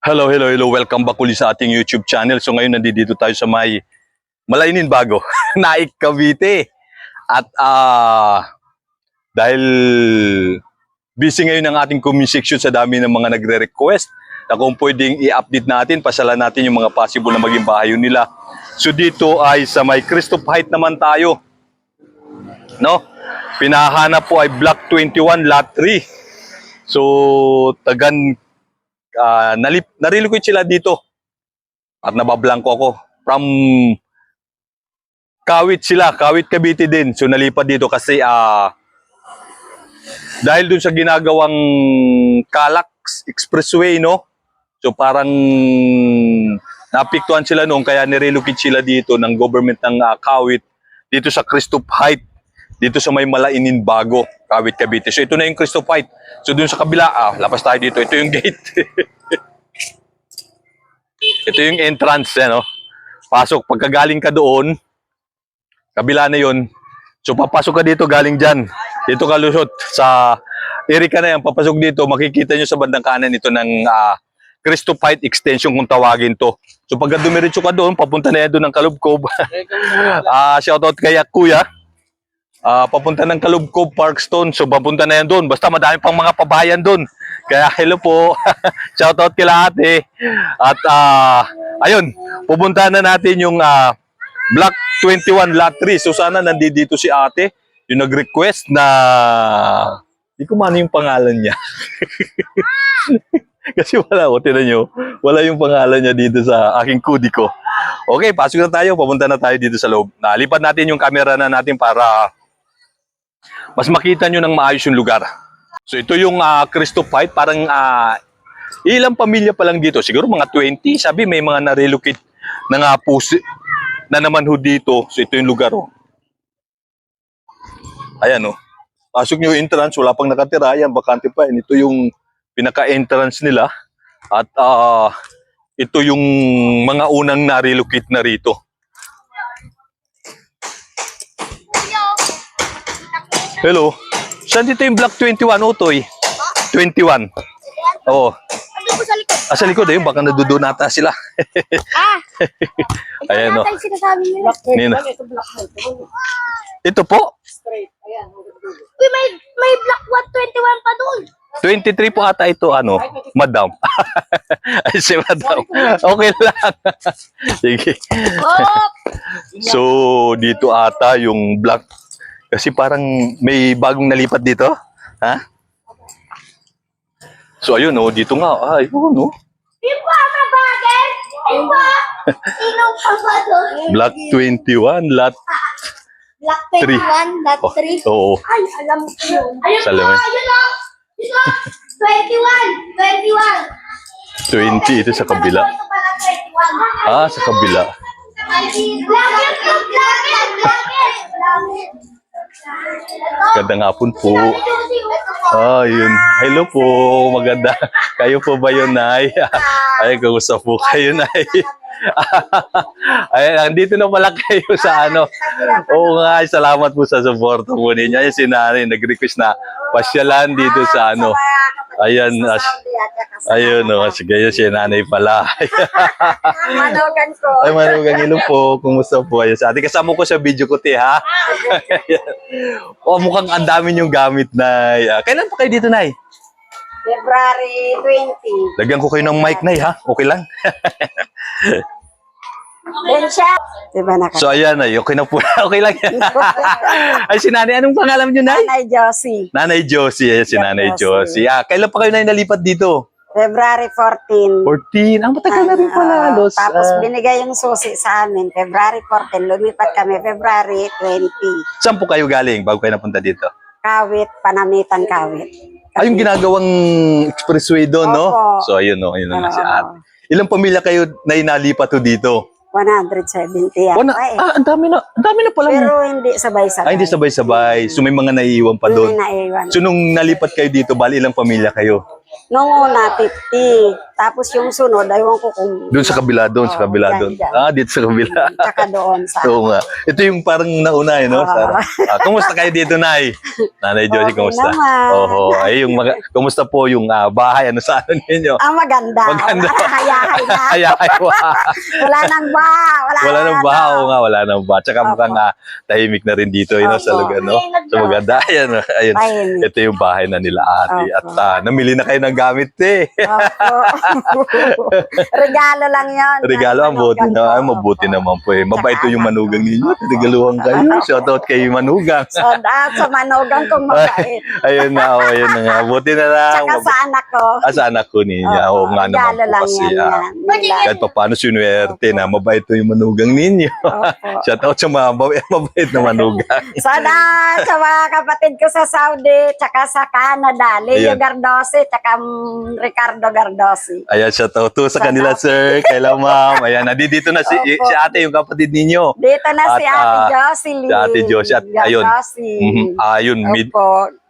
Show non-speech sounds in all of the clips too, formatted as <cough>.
Hello, hello, hello. Welcome back ulit sa ating YouTube channel. So ngayon nandito tayo sa may Malainin Bago, <laughs> Naik Cavite. At ah dahil busy ngayon ang ating comment section sa dami ng mga nagre-request na kung pwedeng i-update natin, pasalan natin yung mga possible na maging bahayo nila. So dito ay sa may Christoph Height naman tayo. No? Pinahanap po ay Block 21 Lot 3. So tagan uh, nalip, narilikoy sila dito. At nabablangko ako. From Kawit sila, Kawit Cavite din. So nalipat dito kasi ah dahil dun sa ginagawang Calax Expressway, no? So parang napiktuan sila noon kaya nirelocate sila dito ng government ng ah, Kawit dito sa Christoph Height dito sa may Malainin Bago, Kawit Cavite. So ito na yung Christoph Height. So dun sa kabila, ah, lapas tayo dito. Ito yung gate. <laughs> ito yung entrance, ano? Pasok, pagkagaling ka doon, kabila na yon. So papasok ka dito galing dyan. Dito ka lusot sa area ka na yan, papasok dito, makikita nyo sa bandang kanan ito ng ah, Cristo Fight Extension kung tawagin to. So pagka dumiretso ka doon, papunta na yan doon ng Kalubkob. <laughs> Ah, shoutout kay Kuya. Ah, papunta ng Kalubkob Parkstone. So papunta na yan doon. Basta madami pang mga pabayan doon. Kaya <laughs> hello po. <laughs> shoutout kila ate. At ah, ayun, pupunta na natin yung ah, Block 21 Lot 3. So sana nandito si ate yung nag-request na hindi ko man yung pangalan niya. <laughs> Kasi wala ko, tinan nyo, wala yung pangalan niya dito sa aking kudi ko. Okay, pasok na tayo, papunta na tayo dito sa loob. Nalipat natin yung camera na natin para mas makita nyo ng maayos yung lugar. So ito yung uh, Cristo Fight, parang ah, ilang pamilya pa lang dito, siguro mga 20, sabi may mga na-relocate na nga po na naman ho dito. So ito yung lugar oh. Ayan oh. Pasok nyo entrance, wala pang nakatira. Ayan, bakante pa. yan. Ito yung pinaka-entrance nila. At ah, ito yung mga unang na-relocate na rito. Hello. Saan dito yung Block 21, Otoy? 21. Oo. Ano po sa likod? Ah, sa likod ayun, baka nadudunata sila. Ah! <laughs> Ayan o. Ito yung sinasabi nila. Nina. Ito po, Uy, may, may Black 121 pa doon. 23 po ata ito, ano, madam. <laughs> Ay, si madam. Okay lang. <laughs> Sige. Oh! So, dito ata yung black. Kasi parang may bagong nalipat dito. Ha? So ayun oh, dito nga. Ah, ayun oh. Yung pa ah, ka bagay. Yung pa. <laughs> Sinong pa ba doon? Block 21, lot Block 21, lot 3. Oh, oo. Ay, alam ko yun. Ayun Salamin. po, ayun o. Ito, 21, 21. 20, ito sa kabila. Ah, sa kabila. Block 21, block 21, block 21. Magandang hapon po. Ayun. Ah, oh, Hello po. Maganda. <laughs> Kayo po ba yun, Nay? <laughs> Ay, kausap po kayo, Nay. <laughs> Ay, andito na pala kayo sa ano. Oo nga, salamat po sa suporta po ninyo. Ay, si Nanay nag-request na pasyalan dito sa ano. Ayan, as, ayun, no. Sige, yun si Nanay pala. <laughs> Manogan ko. Ay, manugang ilo po. Kumusta po? Ayun, sa ate, kasama ko sa video ko, te, ha? <laughs> oh, mukhang ang dami yung gamit, Nay. Ah, Kailan pa kayo dito, Nay? February 20. Lagyan ko kayo ng mic, Nay, ha? Okay lang? <laughs> Then siya. Diba na So, ayan, ay, okay na po. <laughs> okay lang yan. <laughs> ay, si Nanay, anong pangalan niyo, Nay? Nanay Josie. Nanay Josie, ayan si Yeah, Nanay Josie. Josie. Ah, kailan pa kayo na nalipat dito? February 14. 14. Ang matagal na rin pala, Ah, halos. tapos Ah, binigay yung susi sa amin. February 14. Lumipat kami February 20. saan po kayo galing bago kayo napunta dito? Kawit, Panamitan Kawit. Ay, yung ginagawang expressway doon, no? Opo. So, ayun, no? Ayun na si ate. Ilang pamilya kayo na inalipat to dito? 170 yan. Oh, na, pa eh. ah, ang dami na, ang dami na pala. Pero hindi sabay-sabay. Ay, hindi sabay-sabay. So, may mga naiiwan pa Hindi doon. naiwan. So, nung nalipat kayo dito, bali ilang pamilya kayo? Noong una, 50. Tapos yung sunod, aywan ko kung... Doon sa kabila, doon sa Oo, kabila, dyan, doon. dyan. Ah, dito sa kabila. Tsaka doon sa... Oo nga. Ito yung parang nauna, eh, no? Sarah? Ah, kumusta kayo dito, Nay? Nanay Josie, Okay kumusta? naman. Oo. Ay, yung mga, kumusta po yung ah, bahay? Ano sa ano ninyo? Ah, maganda. Maganda. <laughs> Hayahay na. <laughs> Ay, ay, wow. Wala nang ba. Wala, Wala nang na. baha. Oo nga, wala nang baha. Tsaka Opo. mukhang ah, tahimik na rin dito, yun, no, sa lugar, no? So maganda. Ayan, ayun. Ito yung bahay na nila ate. At ah, namili na kayo ng gamit, eh. Opo. <laughs> <laughs> Regalo lang yon. Regalo, ang buti na. Ay, mabuti naman po eh. Mabait po yung manugang ninyo. Regaluhan kayo. <laughs> Shoutout kay manugang. So, ah, sa manugang kong mabait. <laughs> ayun na, oh, ayun na nga. Buti na lang. Tsaka sa anak ko. Ah, sa anak ko ninyo. Oo nga naman po lang kasi. yan. ah, kahit pa paano sinuwerte na mabait po yung manugang ninyo. Opo. Shoutout sa mga mabait, na manugang. Sana sa mga kapatid ko sa Saudi, tsaka sa Canada, Leo. Gardosi, tsaka mm, Ricardo Gardosi. Ayan, shoutout to sa kanila, sir. Kaila ma'am. Ayan, nandito na si, Opo. si ate, yung kapatid ninyo. Dito na si At, Ate ah, Jocelyn. si Ate Josie at ayun. Mhm. Ayun, mid,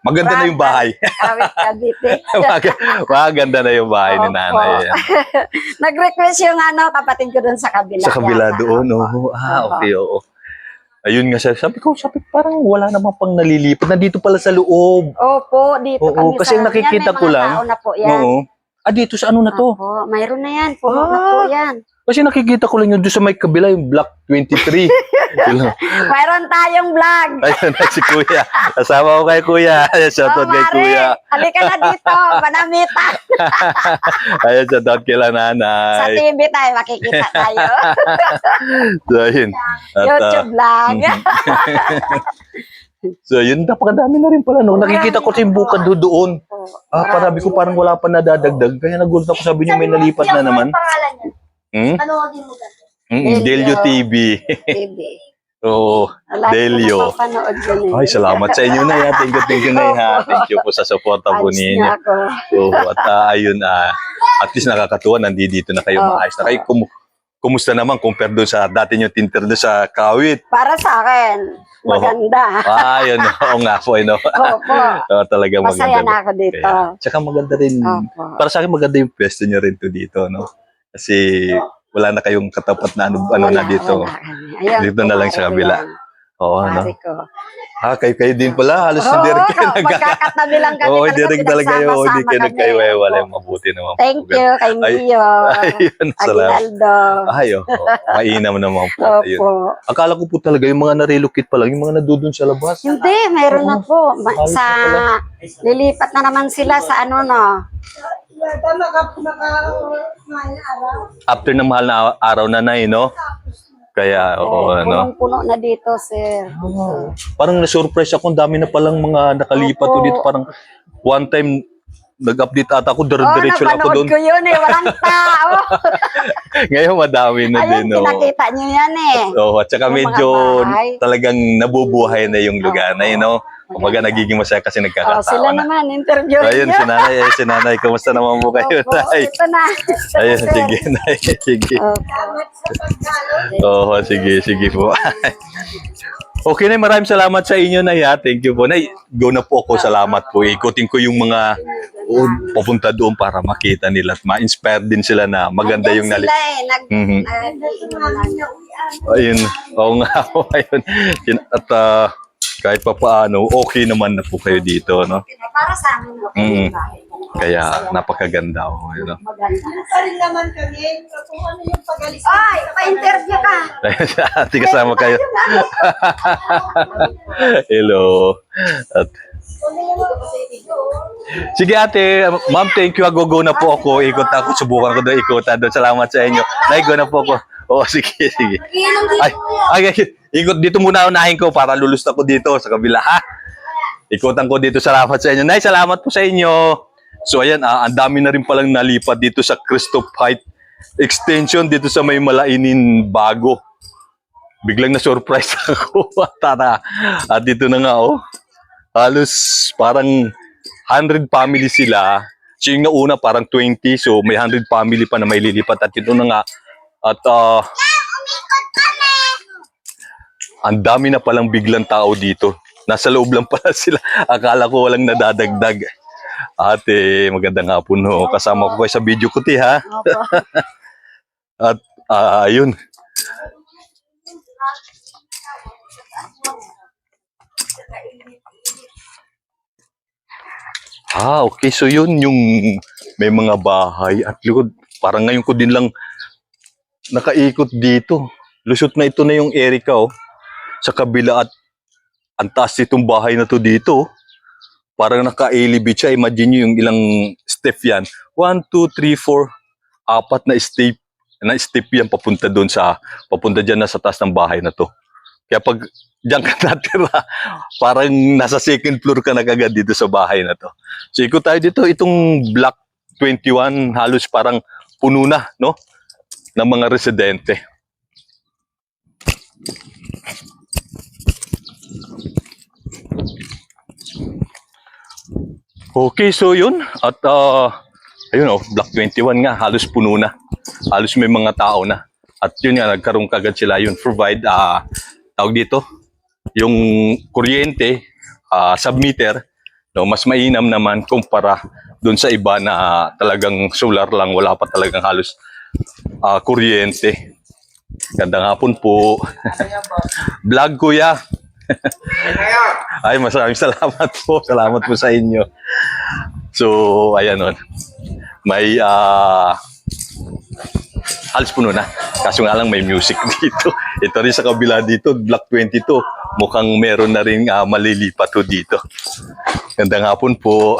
maganda na yung bahay. Cavite. <laughs> Mag- maganda na yung bahay ni nanay. <laughs> Nag-request yung ano, kapatid ko dun sa kabila. Sa kabila yata. doon, oh. Ah, Opo. okay, oo. Ayun nga, sir. sabi ko, sabi parang wala namang pang nalilipat. Nandito pala sa loob. Opo, dito Oo, kami kasi sa... nakikita yan, may ko lang- tao na po yan. Oo. Ah, dito sa ano na to? Opo, mayroon na yan. Puno na Ah. po yan. Kasi nakikita ko lang yun doon sa may kabila, yung block 23. Yun lang. Mayroon tayong vlog. <laughs> Ayun na si Kuya. Kasama ko kay Kuya. Ayan, shoutout Oh, kay Mare, Kuya. Halika na dito, manamita. <laughs> Ayan, shoutout kay Sa nanay. TV tayo, makikita tayo. <laughs> So, ayun. At, ah, YouTube vlog. So, yun, napakadami na rin pala. No? Nakikita ko si bukad do- doon. Ah, parabi ko parang wala pa nadadagdag. Kaya nagulat ako sabi niyo may nalipat na naman. pangalan niya. Hmm? Panoodin mo dati. Mm, Delio TV. TV. <laughs> Oo, Delio. yun eh. Ay, salamat sa inyo na yan. Thank you, thank you na yan. ha. <laughs> Thank you po sa suporta po Ayos ninyo. ako. Oo, at ah, ayun, ah, at least nakakatuwa, nandito na kayo maayos na kayo. Kum- kumusta naman compare doon sa dati nyo tinter doon sa Kawit? Para sa akin, maganda. Ah, yun. <laughs> Oo nga po, ano. Opo. Oo, <laughs> talaga Masaya maganda. na ako dito. Kaya, tsaka maganda rin. Opo. Para sa akin maganda yung pwesto nyo rin to dito, no? Kasi wala na kayong katapat na ano, ano na dito. wala. Ayun, Dito na lang sa kabila. yan. Oo, no? Kumare ko. Ah, kayo, kayo din pala. Halos Oo, hindi rin kayo nagkaka... magkakatabi lang kami. Oo, talaga, hindi rin talaga kayo. Hindi kayo nagkayo. Eh, wala yung mabuti naman. po. Thank you kay Ay, Mio. <laughs> Ayun, salamat. Aguinaldo. Ay, oh, mainam naman po. Ayun. Opo. Akala ko po talaga yung mga narelocate pa lang, yung mga nadudun sa labas. Hindi, meron na po. Ma- Ayos Sa, na lilipat na naman sila sa ano no. After ng mahal na araw na na, no? Kaya, oo, ano. Punong-puno na dito, sir. Parang na-surprise ako, ang dami na palang mga nakalipat Opo. dito. Parang one time, nag-update ata ako, Oh, dire-diretso lang ako doon. ko yun eh. Walang <laughs> tao. Ngayon, madami na Ayun, din, no? pinakita nyo yan eh. Oo, at saka Yung medyo talagang nabubuhay na yung lugar na yun, no? Oo. Kumbaga nagiging masaya kasi Oh, nagkakatawa sila na. naman, interview Ayun, nyo. si nanay, eh, si nanay, kamusta naman po kayo, Opo, <laughs> nay? ito na. Ayun, sige, nay, sige. Opo. Oo, sige, sige po. <laughs> okay na, maraming salamat sa inyo, Nay. ha. Thank you po. Nay, go na po ako. Salamat po. Ikutin ko yung mga oh, papunta doon para makita nila at ma-inspire din sila na maganda yung Andyan nali. sila eh. Nag, Mhm. nag- Ayun. Oo nga. <laughs> Ayun. At ah, kahit pa paano, okay naman na po kayo dito, no? para sa amin, okay. Mhm. Kaya napakaganda. Oh, yun, no? Maganda. pa rin naman kami kung ano yung pag-alis. Ay, pa-interview ka. <laughs> Ate kasama kayo. <laughs> Hello. At Sige ate, ma'am, thank you. Go-go na po ako. Ikot na ako. Subukan ko doon ikutan doon. Salamat sa inyo. Nay, go na po ako. Oo, sige, sige. Ay, ay, ay, ikot dito muna unahin ko para lulus ako dito sa kabila, ha? Ikutan ko dito. Salamat sa inyo. Nay, salamat po sa inyo. So, ayan, ah, ang dami na rin palang nalipat dito sa Christoph Height Extension dito sa may Malainin Bago. Biglang na-surprise <laughs> ako. Tara. At dito na nga, oh halos parang 100 family sila. So yung nauna parang 20, so may 100 family pa na may lilipat at ito na nga. At ah, ang dami na palang biglang tao dito. Nasa loob lang pala <laughs> sila. Akala ko walang nadadagdag. Ate, magandang hapon ho. Kasama ko kayo sa video ko, ti, ha? <laughs> At, ah, ayun. Ah, okay. So yun yung may mga bahay at likod. Parang ngayon ko din lang nakaikot dito. Lusot na ito na yung Erica, oh. Sa kabila at ang taas itong bahay na to dito. oh. Parang naka-elevate siya. Imagine nyo yung ilang step yan. One, two, three, four. Apat na step na step yan papunta doon sa papunta diyan na sa taas ng bahay na to. Kaya pag diyan ka <laughs> natira, parang nasa second floor ka na kagad dito sa bahay na to. So ikot tayo dito, itong block 21 halos parang puno na, no? ng mga residente. Okay, so yun. At ah, ayun oh, Block 21 nga, halos puno na. Halos may mga tao na. At yun nga, nagkaroon kagad sila yun. Provide, ah, tawag dito, yung kuryente, ah, submeter, no, mas mainam naman kumpara doon sa iba na talagang solar lang, wala pa talagang halos ah, kuryente. Gandang hapon po. <laughs> Vlog kuya. <laughs> Ay, maraming salamat po. Salamat po sa inyo. So, ayan on. May ah halos puno na. Kaso nga lang may music <laughs> dito. Ito rin sa kabila dito, Block 22. Mukhang meron na rin ah, malilipat to dito. Gandang hapon po.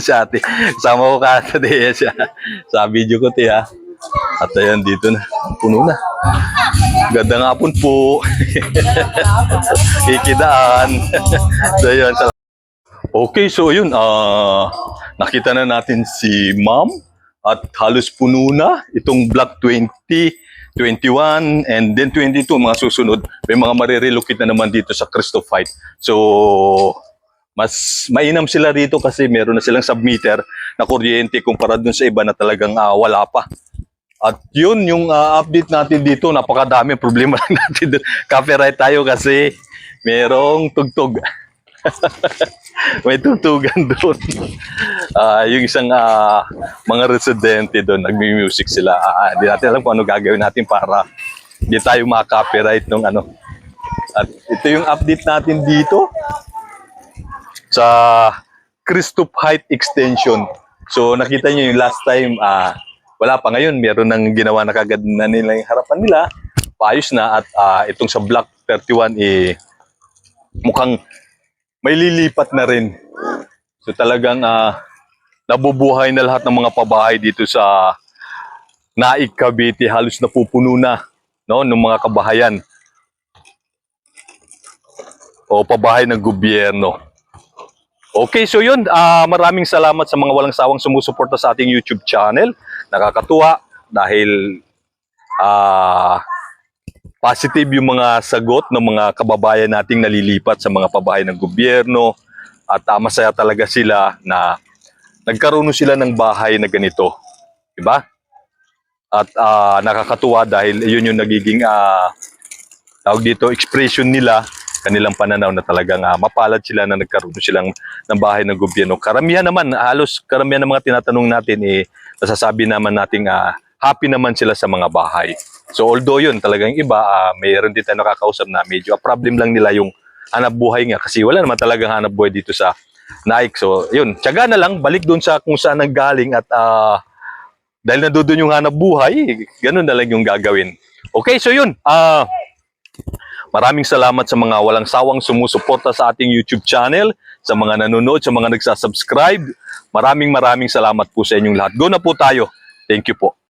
sa <laughs> ate. Sama ko ka ate sa, sa video ko te ha. At ayan dito na. Puno na. Gandang hapon po. <laughs> Ikidaan. so yun. Okay, so yun. ah nakita na natin si ma'am at halos puno na itong block 20, 21, and then 22 mga susunod. May mga marirelocate na naman dito sa Cristo Fight. So, mas mainam sila rito kasi meron na silang submeter na kuryente kumpara dun sa iba na talagang ah, wala pa. At yun, yung ah, update natin dito, napakadami problema <laughs> natin. Copyright tayo kasi merong tugtog. <laughs> May tugtugan doon. Ah, yung isang ah, mga residente doon, nagmi-music sila. Ah, Hindi natin alam kung ano gagawin natin para hindi tayo maka-copyright nung ano. At ito yung update natin dito sa Christoph Height Extension. So nakita niyo yung last time, ah, wala pa ngayon, meron nang ginawa na kagad na nila yung harapan nila. Paayos na at ah, itong sa Block 31 eh mukhang may lilipat na rin. So talagang ah, nabubuhay na lahat ng mga pabahay dito sa Naik Cavite, halos napupuno na no ng mga kabahayan o pabahay ng gobyerno. Okay, so yun, ah, maraming salamat sa mga walang sawang sumusuporta sa ating YouTube channel. Nakakatuwa dahil ah, positive yung mga sagot ng mga kababayan nating nalilipat sa mga pabahay ng gobyerno at ah, masaya talaga sila na nagkaroon sila ng bahay na ganito. Diba? At ah, nakakatuwa dahil yun yung nagiging ah, tawag dito, expression nila, kanilang pananaw na talagang ah, mapalad sila na nagkaroon silang ng bahay ng gobyerno. Karamihan naman, halos karamihan ng mga tinatanong natin, eh, nasasabi naman natin ah, happy naman sila sa mga bahay. So although yun, talagang iba, ah, mayroon din tayo nakakausap na medyo a problem lang nila yung hanap buhay nga kasi wala naman talagang hanap buhay dito sa Nike. So yun, tiyaga na lang, balik doon sa kung saan nanggaling at ah, dahil nandoon yung hanap buhay, ganun na lang yung gagawin. Okay, so yun. Ah, maraming salamat sa mga walang sawang sumusuporta sa ating YouTube channel, sa mga nanonood, sa mga nagsasubscribe. Maraming maraming salamat po sa inyong lahat. Go na po tayo. Thank you po.